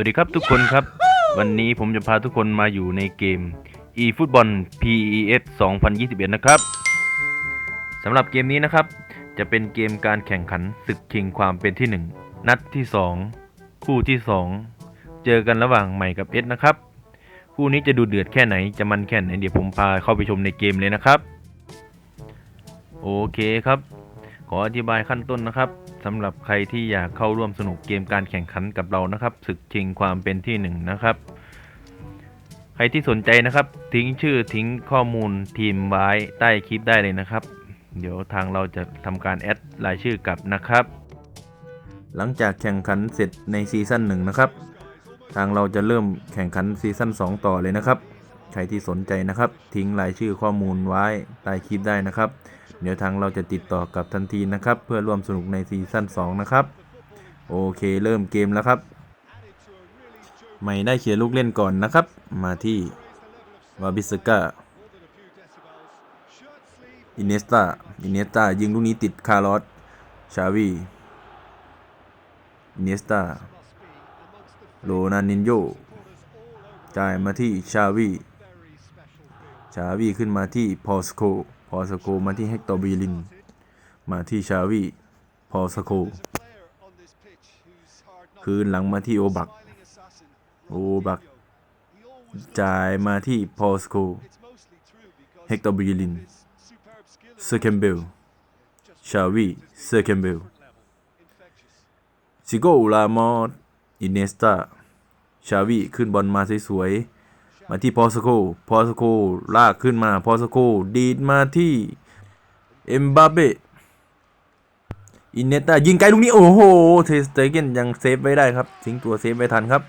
วัสดีครับทุกคนครับ วันนี้ผมจะพาทุกคนมาอยู่ในเกม eFootball PES 2021 นะครับสำหรับเกมนี้นะครับ จะเป็นเกมการแข่งขันศึกชิงความเป็นที่ 1 นัดที่ 2 คู่ที่ 2 เจอกันระหว่างใหม่กับเอสนะครับ คู่นี้จะดูเดือดแค่ไหนจะมันแค่ไหนเดี๋ยวผมพาเข้าไปชมในเกมเลยนะครับ โอเคครับ ขออธิบายขั้นต้นนะครับ สำหรับใครที่อยากเข้าร่วมสนุกเกมการแข่งขันกับเรานะครับศึกชิงความเป็นที่หนึ่งนะครับ ใครที่สนใจนะครับ ทิ้งชื่อทิ้งข้อมูลทีมไว้ใต้คลิปได้เลยนะครับ เดี๋ยวทางเราจะทำการแอดรายชื่อกลับนะครับ หลังจากแข่งขันเสร็จในซีซั่นหนึ่งนะครับ ทางเราจะเริ่มแข่งขันซีซั่น2 ต่อเลยนะครับ ใครที่สนใจนะครับ ทิ้งรายชื่อข้อมูลไว้ใต้คลิปได้นะครับ เดี๋ยวทางเราจะติดต่อกับทันทีนะครับ เพื่อร่วมสนุกในซีซั่น2นะครับ โอเคเริ่มเกมแล้วครับ ไม่ได้เขียนลูกเล่นก่อนนะครับ มาที่วาบิสกาอินเนสตาอินเนสตายิงลูกนี้ติดคาร์ลอสชาวีอินเนสตาโรนันนินโยจ่ายมาที่ชาวีชาวีขึ้นมาที่พอสโค พอสโคมาที่เฮกตอร์บีลิน มาที่ชาวีพอสโคคืนหลังมาที่โอบัก โอบัก จ่ายมาที่พอสโคเฮกตอร์บีลินเซอร์เคมเบล ชาวีเซอร์เคมเบลซิโกลามอสอินเนสตาชาวีขึ้นบอลมาสวยๆ มาที่พอสโคพอสโคลากขึ้นมาพอสโคดีดมาที่เอ็มบาเบ้อินเนต้ายิงไกลลูกนี้ โอ้โห เทสเตเกนยังเซฟไว้ได้ครับทิ้งตัวเซฟไว้ทันครับ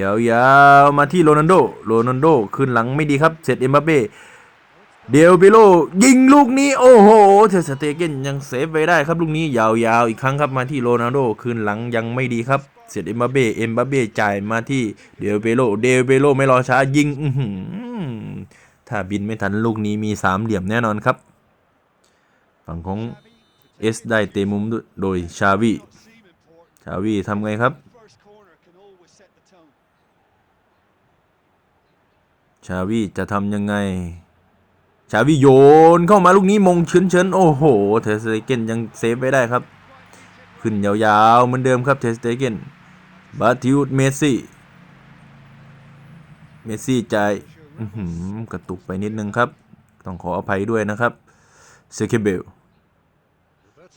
ยาวๆมาที่โรนันโดโรนันโดขึ้นหลังไม่ดีครับเสร็จเอ็มบาเบ้ เดลเปโลยิงลูกนี้โอ้โหเทสเตเกนยังเซฟไว้ได้ครับลูกนี้ยาวๆ อีกครั้งครับมาที่โรนัลโดขึ้นหลังยังไม่ดีครับ เสร็จเอ็มบาเบ้เอ็มบาเบ้จ่ายมาที่เดลเปโลเดลเปโลไม่รอช้ายิงถ้าบินไม่ทันลูกนี้มีสามเหลี่ยมแน่นอนครับ ฝั่งของเอสได้เตะมุมโดยชาวีชาวีทำไงครับชาวีจะทำยังไง ชาวีโยนเข้ามาลูกนี้มงเฉินเฉินโอ้โห เทสเตเกนยังเซฟไว้ได้ครับ ขึ้นยาวๆเหมือนเดิมครับเทสเตเกนบาติวเมสซี่ เมสซี่จ่ายหือกระตุกไปนิดนึงครับ ต้องขออภัยด้วยนะครับเซเคเบล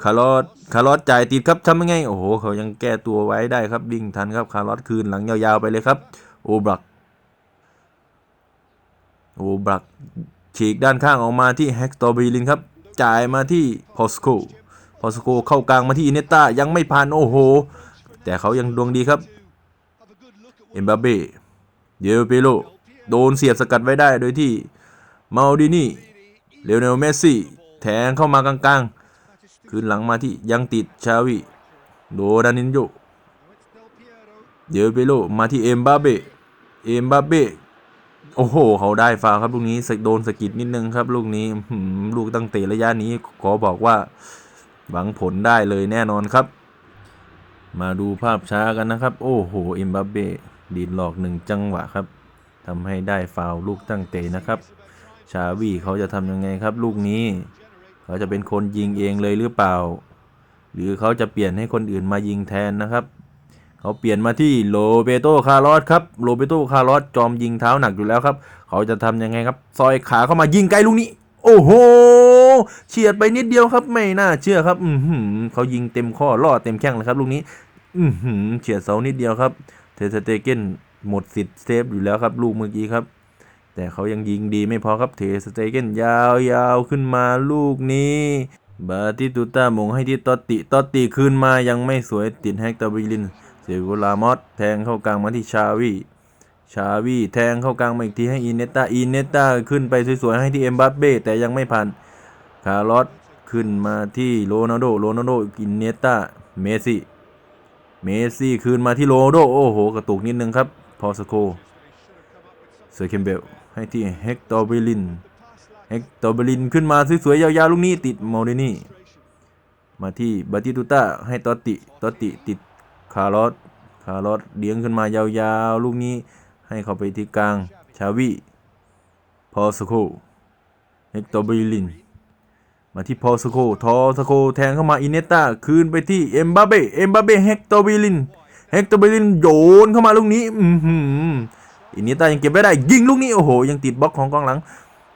คาร์ลอสคาร์ลอสจ่ายติดครับทำยังไง โอ้โห เขายังแก้ตัวไว้ได้ครับ วิ่งทันครับ คาร์ลอสคืนหลังยาวๆไปเลยครับ โอบรัก โอบรัก ฉีกด้านข้างออกมาที่แฮกตอร์บีลินครับ จ่ายมาที่พอสโคพอสโคเข้ากลางมาที่อินเนต้ายังไม่ผ่านโอ้โห แต่เขายังดวงดีครับ เอ็มบาเบ้เดลเปโลโดนเสียบสกัดไว้ได้โดยที่มาดินี่เลโอเนลเมสซี่แทงเข้ามากลางๆ คืนหลังมาที่ยังติดชาวีโดดานินโยเดลเปโลมาที่เอ็มบาเบ้เอ็มบาเบ้ โอ้โห เขาได้ฟาวครับลูกนี้โดนสะกิดนิดนึงครับ ลูกนี้ลูกตั้งเตะระยะนี้ขอบอกว่าหวังผลได้เลยแน่นอนครับ มาดูภาพช้ากันนะครับ โอ้โหเอ็มบาเบ้ดีดหลอกหนึ่งจังหวะครับทำให้ได้ฟาวลูกตั้งเตะนะครับ ชาวีเขาจะทำยังไงครับ ลูกนี้ เขาจะเป็นคนยิงเองเลยหรือเปล่า หรือเขาจะเปลี่ยนให้คนอื่นมายิงแทนนะครับ เขาเปลี่ยนมาที่โรเบโตคาร์ลอสครับโรเบโตคาร์ลอสจอมยิงเท้าหนักอยู่แล้วครับ เขาจะทำยังไงครับ ซอยขาเข้ามายิงไกลลูกนี้ โอ้โหเฉียดไปนิดเดียวครับ ไม่น่าเชื่อครับอืเขายิงเต็มข้อล่อเต็มแข้งเลยครับลูกนี้ อืเฉียดเสานิดเดียวครับเทสเตเกนหมดสิทธิ์เซฟอยู่แล้วครับ ลูกเมื่อกี้ครับ แต่เขายังยิงดีไม่พอครับเทสเตเกนยาวๆขึ้นมาลูกนี้บาติตูต้ามงให้ที่ตอตติตอตติคืนมายังไม่สวยติดแฮกตอบิลิน เซโกลามอสแทงเข้ากลางมาที่ชาวีชาวีแทงเข้ากลางมาอีกทีให้อินเนต้าอินเนต้าขึ้นไปสวยๆให้ที่เอ็มบัปเบ้แต่ยังไม่ผ่านคาร์ลอสขึ้นมาที่โรนัลโดโรนัลโดอินเนต้าเมสซี่เมสซี่คืนมาที่โรนัลโดโอ้โหกระตุกนิดนึงครับพอสโคเซอร์เคมเบลให้ที่เฮกตอร์เบลินเฮกตอร์เบลินขึ้นมาสวยๆยาวๆลูกนี้ติดโมเดนี่มาที่บาติตูต้าให้ตอติตอติติด คาร์ลอสคาร์ลอสเลี้ยงขึ้นมายาวๆ ลูกนี้ให้เขาไปที่กลาง ชาวีพอสโคเฮกตอร์บิลิน มาที่พอสโคทอสโคแทงเข้ามาอินเนต้าคืนไปที่เอ็มบาเบ้เอ็มบาเบ้เฮกตอร์บิลินเฮกตอร์บิลินโยนเข้ามาลูกนี้อือหืออินเนต้ายังเก็บไม่ได้ยิงลูกนี้โอ้โห ยังติดบล็อกของกองหลัง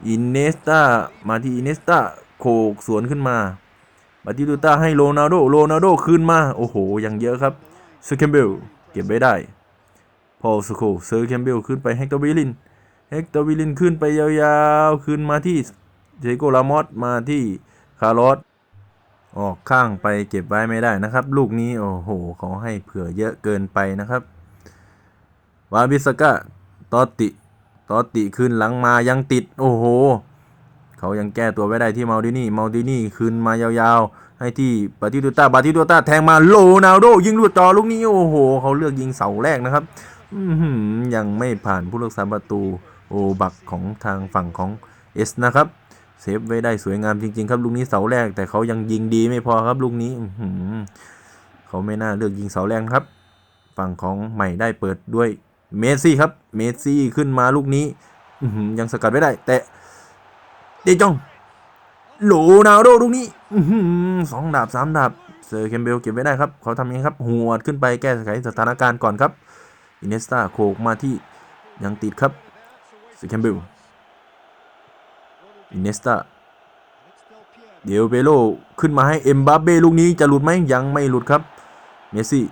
อินเนสตามาที่อินเนสตาโขกสวนขึ้นมาบาติตูต้าให้โรนัลโดโรนัลโดคืนมา โอ้โหยังเยอะครับ ซอร์เคมเบลเก็บไว้ได้ พอลสโคเซอร์เคมเบลขึ้นไปเฮกตอร์บิลินเฮกตอร์บิลินขึ้นไปยาวๆ ขึ้นมาที่เจโกลามอสมาที่คาร์ลอสออกข้างไปเก็บไว้ไม่ได้นะครับ ลูกนี้โอ้โหเขาให้เผื่อเยอะเกินไปนะครับวาบิสกะตอติตอตติคืนหลังมายังติด โอ้โห เขายังแก้ตัวไว้ได้ที่มาดินี่มาดินี่คืนมายาวๆ ให้ที่บาติตูต้าบาติตูต้าแทงมาโลนาโด ยิงลูกจอลูกนี้โอ้โห เขาเลือกยิงเสาแรกนะครับยังไม่ผ่านผู้รักษาประตูโอบักของทางฝั่งของเอสนะครับเซฟไว้ได้สวยงามจริง ๆ ครับลูกนี้เสาแรกแต่เขายังยิงดีไม่พอครับลูกนี้อืเขาไม่น่าเลือกยิงเสาแรกครับ ฝั่งของใหม่ได้เปิดด้วยเมสซี่ครับเมสซี่ขึ้นมาลูกนี้อยังสกัดไว้ได้ แต่เดจองโลนาโดลูกนี้ สองดาบสามดาบเซอร์เคมเบลเก็บไว้ได้ครับ เขาทำยังไงครับหัวขึ้นไปแก้ไขสถานการณ์ก่อนครับอินเนสตาโขกมาที่ยังติดครับเซอร์เคมเบลอินเนสตาเดลเบโลขึ้นมาให้เอ็มบาเบ้ลูกนี้จะหลุดไหมยังไม่หลุดครับเมสซี่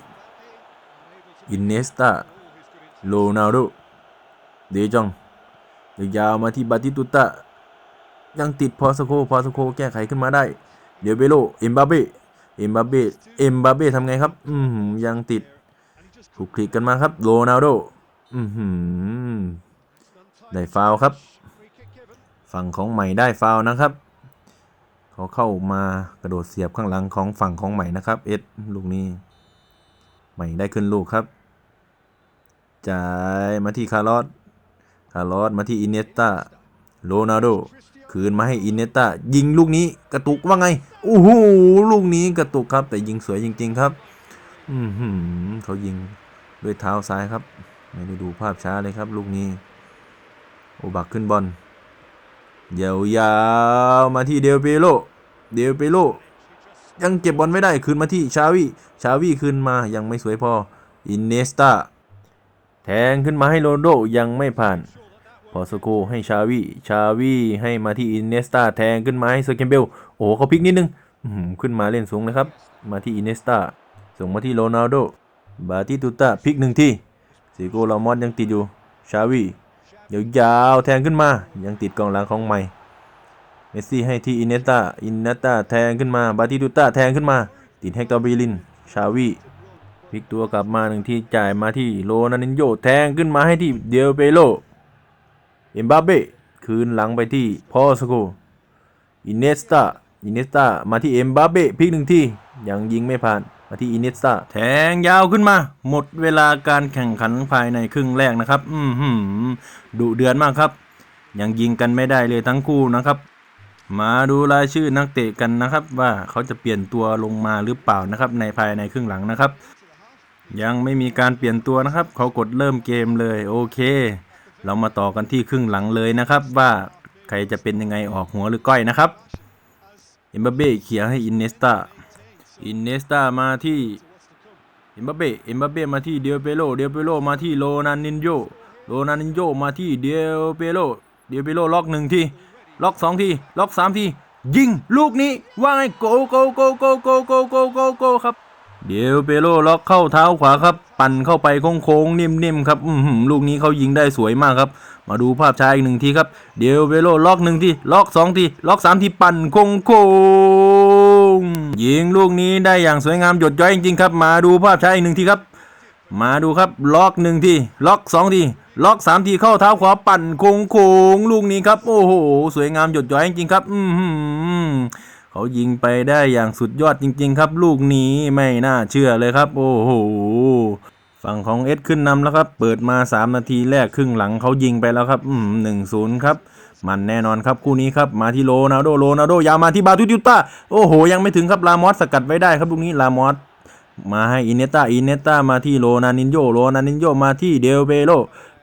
อินเนสตาโรนัลโดเดจองยาวมาที่บาติตุต้ายังติดพอสโคพอสโคแก้ไขขึ้นมาได้ เดี๋ยวเบโลเอ็มบาเบ้เอ็มบาเบ้เอ็มบาเบ้ทำไงครับ อืมยังติดถูกคลิกกันมาครับโรนัลโดอือหือได้ฟาวครับ ฝั่งของใหม่ได้ฟาวนะครับเขาเข้ามากระโดดเสียบข้างหลังของฝั่งของใหม่นะครับ เอสลูกนี้ ใหม่ได้ขึ้นลูกครับจ่ายมาที่คาร์ลอสคาร์ลอสมาที่อินเนสตาโรนัลโด คืนมาให้อินเนสตายิงลูกนี้กระตุกว่าไงโอ้โหลูกนี้กระตุกครับ แต่ยิงสวยจริง ๆครับ อือหือเขายิงด้วยเท้าซ้ายครับ ไม่ได้ดูภาพช้าเลยครับ ลูกนี้ โอบักขึ้นบอลยาวๆมาที่เดลเปโลเดลเปโลยังเก็บบอลไม่ได้คืนมาที่ชาวีชาวีคืนมายังไม่สวยพออินเนสตาแทงขึ้นมาให้โรนลโดยังไม่ผ่าน พอสโกให้ชาวีชาวีให้มาที่อินเนสตาแทงขึ้นมาให้เซอร์เคมเบล โอ้โหเขาพลิกนิดนึงขึ้นมาเล่นสูงนะครับ มาที่อินเนสตาส่งมาที่โรนัลโด บาติตุตาพลิกหนึ่งที่ซิโกลามอนยังติดอยู่ ชาวียวยาวแทงขึ้นมา ยังติดกองหลังของใหม่ เมสซี่ให้ที่อินเนสตาอินเนสตาแทงขึ้นมา บาติตุตาแทงขึ้นมา ติดเฮกตอร์บิลิน ชาวีพลิกตัวกลับมาหนึ่งที่จ่ายมาที่โรนัลดินโยแทงขึ้นมาให้ที่เดลเปโล เอ็มบาเบ้คืนหลังไปที่พอสโกอินเนสตาอินเนสตามาที่เอ็มบาเบ้พลิกหนึ่งที่ยังยิงไม่ผ่านมาที่อินเนสตาแทงยาวขึ้นมา หมดเวลาการแข่งขันภายในครึ่งแรกนะครับอืมหืมดุเดือนมากครับ ยังยิงกันไม่ได้เลยทั้งคู่นะครับ มาดูรายชื่อนักเตะกันนะครับ ว่าเขาจะเปลี่ยนตัวลงมาหรือเปล่านะครับในภายในครึ่งหลังนะครับ ยังไม่มีการเปลี่ยนตัวนะครับ เขากดเริ่มเกมเลยโอเค เรามาต่อกันที่ครึ่งหลังเลยนะครับ ว่าใครจะเป็นยังไงออกหัวหรือก้อยนะครับเอ็มบัเบ้เขียให้อินเนสตาอินเนสตามาที่เอ็มบัเบ้เอ็มบัเบ้มาที่เดียเปโลเดียเปโลมาที่โรนันนินโยโรนันนินโยมาที่เดียเปโลเดียเปโลล็อกหนึ่งทีล็อกสองทีล็อกสามทียิงลูกนี้ว่าไงโกโกโกโกโกโกโกโกโกครับ เดี๋ยวเปโลล็อกเข้าเท้าขวาครับ ปั่นเข้าไปโค้งๆนิ่มๆครับอือหือลูกนี้เขายิงได้สวยมากครับ มาดูภาพช้าอีกหนึ่งทีครับ เดี๋ยวเปโลล็อกหนึ่งทีล็อกสองทีล็อกสามทีปั่นโค้งๆยิงลูกนี้ได้อย่างสวยงามหยดย้อยจริงๆครับ มาดูภาพช้าอีกหนึ่งทีครับ มาดูครับล็อกหนึ่งทีล็อกสองทีล็อกสามทีเข้าเท้าขวาปั่นโค้งๆลูกนี้ครับ โอ้โห สวยงามหยดย้อยจริงๆครับ อือหือ เขายิงไปได้อย่างสุดยอดจริง ๆ ครับ ลูกนี้ไม่น่าเชื่อเลยครับ โอ้โหฝั่งของเอสขึ้นนำแล้วครับ เปิดมา 3 นาทีแรกครึ่งหลังเขายิงไปแล้วครับอืมหนึ่งศูนย์ครับ มันแน่นอนครับคู่นี้ครับ มาที่โรนัลโดโรนัลโดยาวมาที่บาตูติต้าโอ้โห ยังไม่ถึงครับลามอสสกัดไว้ได้ครับลูกนี้ลามอสมาให้อินเนต้าอินเนต้ามาที่โรนานินโยโรนานินโยมาที่เดลเบโล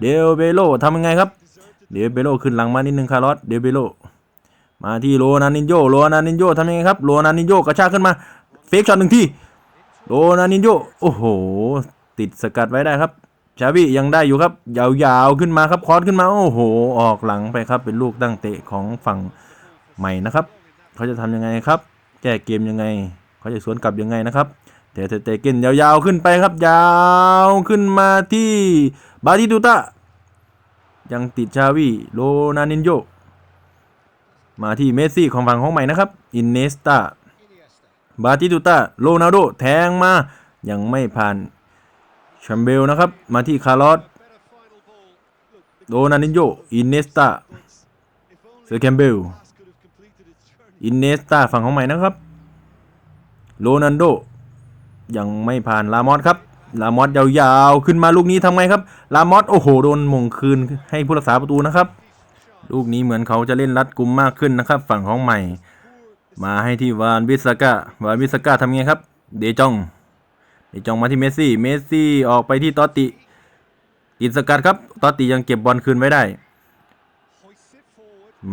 เดลเบโลทำยังไงครับเดลเบโลขึ้นหลังมานิดนึงคาร์ลอสเดลเบโล มาที่โรนานินโยโรนานินโยทำยังไงครับโรนานินโยกระชากขึ้นมาเฟกช็อตหนึ่งที่โรนานินโยโอ้โห ติดสกัดไว้ได้ครับชาวิยังได้อยู่ครับ ยาวๆขึ้นมาครับคอร์สขึ้นมา โอ้โห ออกหลังไปครับ เป็นลูกตั้งเตะของฝั่งใหม่นะครับ เขาจะทำยังไงครับ แก้เกมยังไง เขาจะสวนกลับยังไงนะครับเตะเตะเตะเกนยาวๆขึ้นไปครับ ยาวขึ้นมาที่บาติตูตายังติดชาวีโรนานินโย มาที่เมสซี่ของฝั่งของใหม่นะครับ อินเนสตาบาติตูตาโรนัลโดแทงมายังไม่ผ่านแชมเบลนะครับ มาที่คาร์ลอสโรนานินโยอินเนสตาเซอร์แคมเบลอินเนสตาฝั่งของใหม่นะครับโรนันโดยังไม่ผ่านลามอสครับลามอสยาวๆ ขึ้นมาลูกนี้ทำไงครับ ลามอสโอ้โห โดนมงคืนให้ผู้รักษาประตูนะครับ ลูกนี้เหมือนเขาจะเล่นรัดกุมมากขึ้นนะครับ ฝั่งของใหม่ มาให้ที่วานวิสกาวานวิสกาทำไงครับ เดจอง เดจองมาที่เมสซี่ เมสซี่ออกไปที่ตอติติดสกัดครับตอตติยังเก็บบอลคืนไว้ได้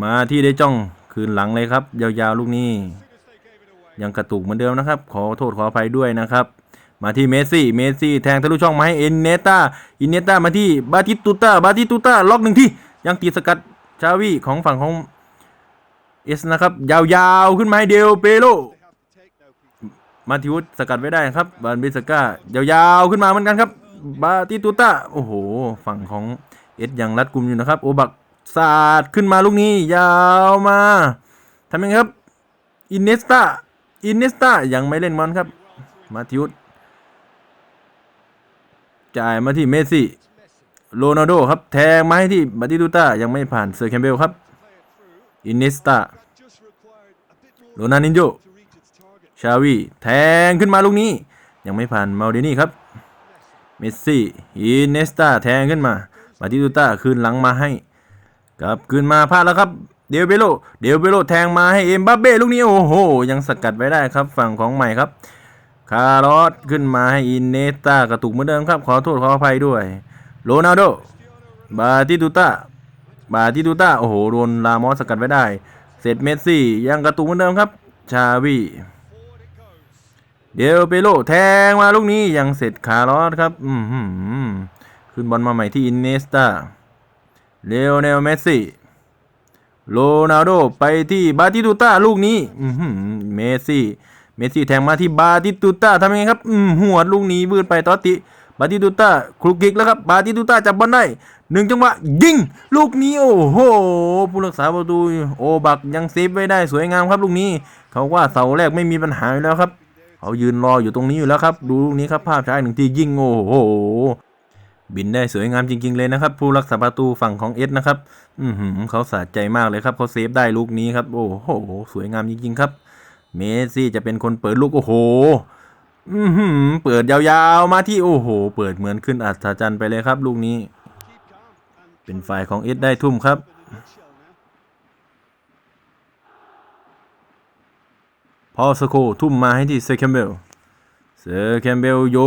มาที่เดจองคืนหลังเลยครับ ยาวๆลูกนี้ ยังกระตุกเหมือนเดิมนะครับ ขอโทษขออภัยด้วยนะครับมาที่เมสซี่ เมสซี่แทงทะลุช่องมาให้เอ็นเนต้าอินเนต้ามาที่บาติตุต้าบาติตุต้าล็อกหนึ่งที่ยังตีสกัด ชาวีของฝั่งของเอสนะครับ ยาวๆ ขึ้นมาให้เดลเปโลมาทิวสกัดไว้ได้ครับบานเบสก้ายาวๆ ขึ้นมาเหมือนกันครับ บาติตุต้าโอ้โห ฝั่งของเอสยังรัดกุมอยู่นะครับ โอบักสาดขึ้นมาลูกนี้ ยาวมาทำยังไงครับ อินเนสตาอินเนสตายังไม่เล่นบอลครับ มาทิวจ่ายมาที่เมสซี่ โรนัลโดครับ แทงมาให้ที่บาติตูต้ายังไม่ผ่านเซอร์แคมเบลครับ อินเนสตาโรนัลดินโญชาวีแทงขึ้นมาลูกนี้ ยังไม่ผ่านมาดินี่ครับ เมสซี่ อินเนสตาแทงขึ้นมาบาติตูต้าคืนหลังมาให้กลับคืนมาพลาดแล้วครับ เดลเบโล เดลเบโลแทงมาให้เอ็มบัปเบ้ลูกนี้โอ้โห ยังสกัดไว้ได้ครับฝั่งของใหม่ครับ คาร์ลอสขึ้นมาให้อินเนสตากระตุกเหมือนเดิมครับ ขอโทษขออภัยด้วย โรนัลโด บาติตูต้า บาติตูต้า โอ้โห โดนลามอสสกัดไว้ได้ เสร็จเมสซี่ ยังกระตุกเหมือนเดิมครับ ชาวี เดลเปโล แทงมาลูกนี้ ยังเสร็จคาร์ลอสครับ อืมหืมขึ้นบอลมาใหม่ที่อินเนสตาเลโอเนลเมสซี่ โรนัลโด ไปที่บาติตูต้า ลูกนี้ อือหือเมสซี่ เมสซี่แทงมาที่บาติตูต้าทำยังไงครับ อืมหัวลูกนี้บืดไปตอติ บาติตูต้าคลุกกิกแล้วครับบาติตูต้าจับบอลได้หนึ่งจังหวะยิง ลูกนี้โอ้โหผู้รักษาประตูโอบักยังเซฟไว้ได้สวยงามครับลูกนี้ เขาว่าเสาแรกไม่มีปัญหาอยู่แล้วครับเขายืนรออยู่ตรงนี้อยู่แล้วครับดูลูกนี้ครับภาพช้าหนึ่งทียิงโอ้โหบินได้สวยงามจริง ๆ เลยนะครับ ผู้รักษาประตูฝั่งของเอสนะครับ อือหือเขาสะใจมากเลยครับเขาเซฟได้ลูกนี้ครับ โอ้โห สวยงามจริงๆครับ เมสซี่จะเป็นคนเปิดลูกโอ้โห อือหือเปิดยาวๆ มาที่โอ้โห เปิดเหมือนขึ้นอัศจรรย์ไปเลยครับ ลูกนี้ เป็นฝ่ายของเอสได้ทุ่มครับ พอสโคทุ่มมาให้ที่เซอร์แคมเบลเซอร์แคมเบลโย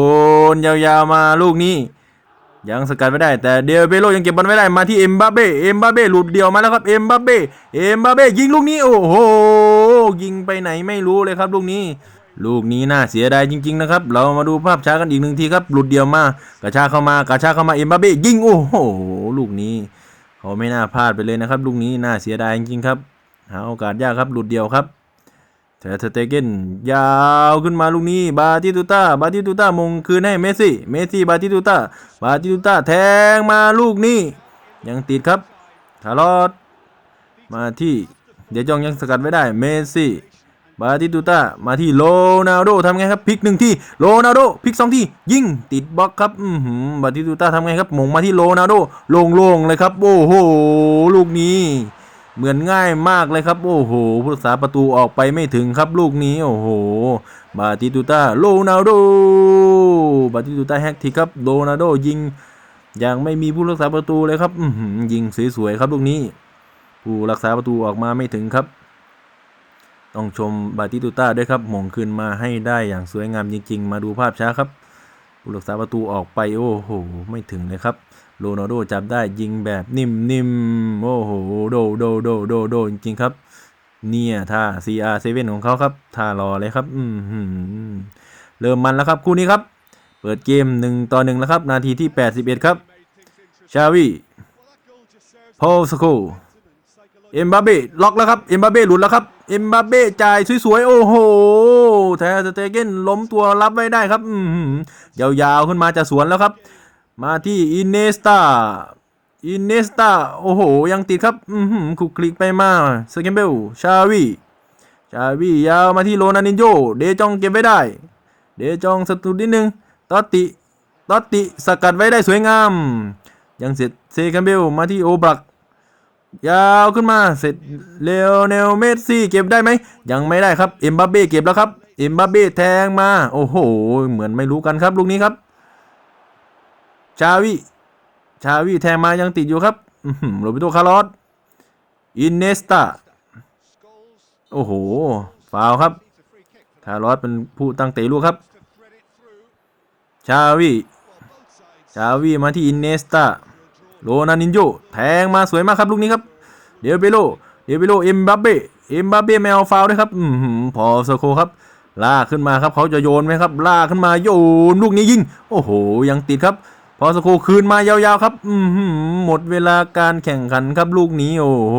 นยาวๆมาลูกนี้ ยังสกัดไม่ได้ แต่เดลเบโลยังเก็บบอลไม่ได้มาที่เอ็มบาเบ้เอ็มบาเบ้หลุดเดียวมาแล้วครับเอ็มบาเบ้เอ็มบาเบ้ยิงลูกนี้โอ้โหยิงไปไหนไม่รู้เลยครับลูกนี้ ลูกนี้น่าเสียดายจริง ๆ นะครับ เรามาดูภาพช้ากันอีกหนึ่งทีครับ หลุดเดียวมากระชากเข้ามากระชากเข้ามาเอ็มบาเบ้ยิงโอ้โหลูกนี้ เขาไม่น่าพลาดไปเลยนะครับ ลูกนี้น่าเสียดายจริงๆครับหาโอกาสยากครับหลุดเดียวครับเทอร์สเตเกนยาวขึ้นมาลูกนี้ บาติตูต้าบาติตูต้ามงคืนให้เมสซี่เมสซี่บาติตูต้าบาติตูต้าแทงมาลูกนี้ ยังติดครับคารลอสมาที่เดี๋ยวจองยังสกัดไว้ได้เมสซี่ บาติตูต้ามาที่โรนัลโดทำไงครับพลิกหนึ่งที่โรนัลโดพลิกสองที่ยิงติดบล็อกครับอือหือบาติตูต้าทำไงครับมงมาที่โรนัลโดโล่งๆเลยครับ โอ้โหลูกนี้ เหมือนง่ายมากเลยครับ โอ้โหผู้รักษาประตูออกไปไม่ถึงครับลูกนี้ โอ้โหบาติตูต้าโรนัลโดบาติตูต้าแฮกทีครับโรนัลโดยิงยังไม่มีผู้รักษาประตูเลยครับยิงสวยๆครับลูกนี้ ผู้รักษาประตูออกมาไม่ถึงครับ ต้องชมบาติตุต้าด้วยครับหม่งคืนมาให้ได้อย่างสวยงามจริง ๆ มาดูภาพช้าครับผู้รักษาประตูออกไปโอ้โห ไม่ถึงเลยครับโรนัลโดจับได้ยิงแบบนิ่มๆโอ้โหโดโดโดโดโดจริงๆครับ เนี่ยท่า CR7 ของเขาครับท่ารอเลยครับอืมเริ่มมันแล้วครับคู่นี้ครับ เปิดเกม1ต่อ1แล้วครับ นาทีที่ 81 ครับชาวีพอลสโกเอ็มบาเบ้ล็อกแล้วครับเอ็มบาเบ้หลุดแล้วครับ เอ็มบาเบ้จ่ายสวยๆ โอ้โห แทสเตเกนล้มตัวรับไว้ได้ครับอืมยาวๆ ขึ้นมาจะสวนแล้วครับ มาที่อินเนสตาอินเนสตาโอ้โห ยังติดครับอือหือคลุกคลิกไปมาสเกมเบลชาวีชาวียาวมาที่โรนันดินโย เดจองเก็บไว้ได้ เดจองสตุดนิดนึงตอตติตอตติสกัดไว้ได้สวยงาม ยังเสร็จเซคัมเบลมาที่โอบลัก ยาวขึ้นมาเสร็จเลโอเนลเมสซี่เก็บได้ไหม ยังไม่ได้ครับเอ็มบัปเบ้เก็บแล้วครับเอ็มบัปเบ้แทงมา โอ้โห เหมือนไม่รู้กันครับลูกนี้ครับ ชาวีชาวีแทงมายังติดอยู่ครับโรบิโตคาร์ลอสอินเนสตาโอ้โหฟาวครับคาร์ลอสเป็นผู้ตั้งเตะลูกครับ ชาวีชาวีมาที่อินเนสตา โรนันนินโยแทงมาสวยมากครับลูกนี้ครับ เดลเบโล เดลเบโลเอ็มบัปเบ้เอ็มบัปเบ้ไม่เอาฟาวด้วยครับอือหือพอสโคครับลากขึ้นมาครับเขาจะโยนไหมครับ ลากขึ้นมาโยนลูกนี้ยิง โอ้โห ยังติดครับ พอสโคคืนมายาวๆครับ อือหือหมดเวลาการแข่งขันครับลูกนี้ โอ้โห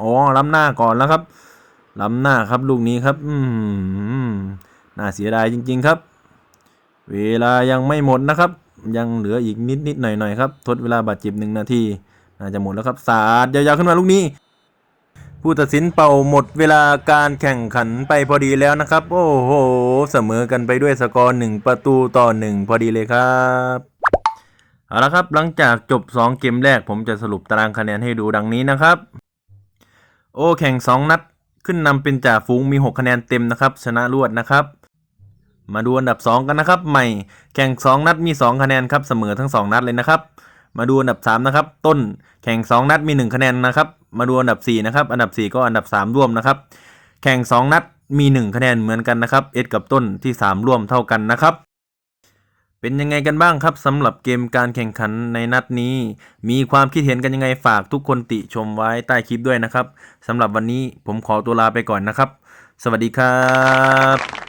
อ๋อล้ำหน้าก่อนแล้วครับล้ำหน้าครับลูกนี้ครับ อืมน่าเสียดายจริง ๆครับ เวลายังไม่หมดนะครับ ยังเหลืออีกนิดนิดๆหน่อยหน่อยๆครับ ทดเวลาบาดเจ็บหนึ่งนาทีน่าจะหมดแล้วครับ สาดยาวๆขึ้นมาลูกนี้ ผู้ตัดสินเป่าหมดเวลาการแข่งขันไปพอดีแล้วนะครับ โอ้โห เสมอกันไปด้วยสกอร์หนึ่งประตูต่อหนึ่งพอดีเลยครับเอาละครับ หลังจากจบ 2 เกมแรก ผมจะสรุปตารางคะแนนให้ดูดังนี้นะครับ โอ้แข่ง 2 นัด ขึ้นนำเป็นจ่าฝูงมี 6 คะแนนเต็มนะครับ ชนะรวดนะครับ มาดูอันดับ 2 กันนะครับ ใหม่แข่ง 2 นัดมี 2 คะแนนครับเสมอทั้ง 2 นัดเลยนะครับ มาดูอันดับ 3 นะครับ ต้นแข่ง 2 นัดมี 1 คะแนนนะครับ มาดูอันดับ 4 นะครับ อันดับ 4 ก็อันดับ 3 ร่วมนะครับ แข่ง 2 นัดมี 1 คะแนนเหมือนกันนะครับเอ็ดกับต้นที่ 3 ร่วมเท่ากันนะครับเป็นยังไงกันบ้างครับสำหรับเกมการแข่งขันในนัดนี้ มีความคิดเห็นกันยังไงฝากทุกคนติชมไว้ใต้คลิปด้วยนะครับสำหรับวันนี้ผมขอตัวลาไปก่อนนะครับ สวัสดีครับ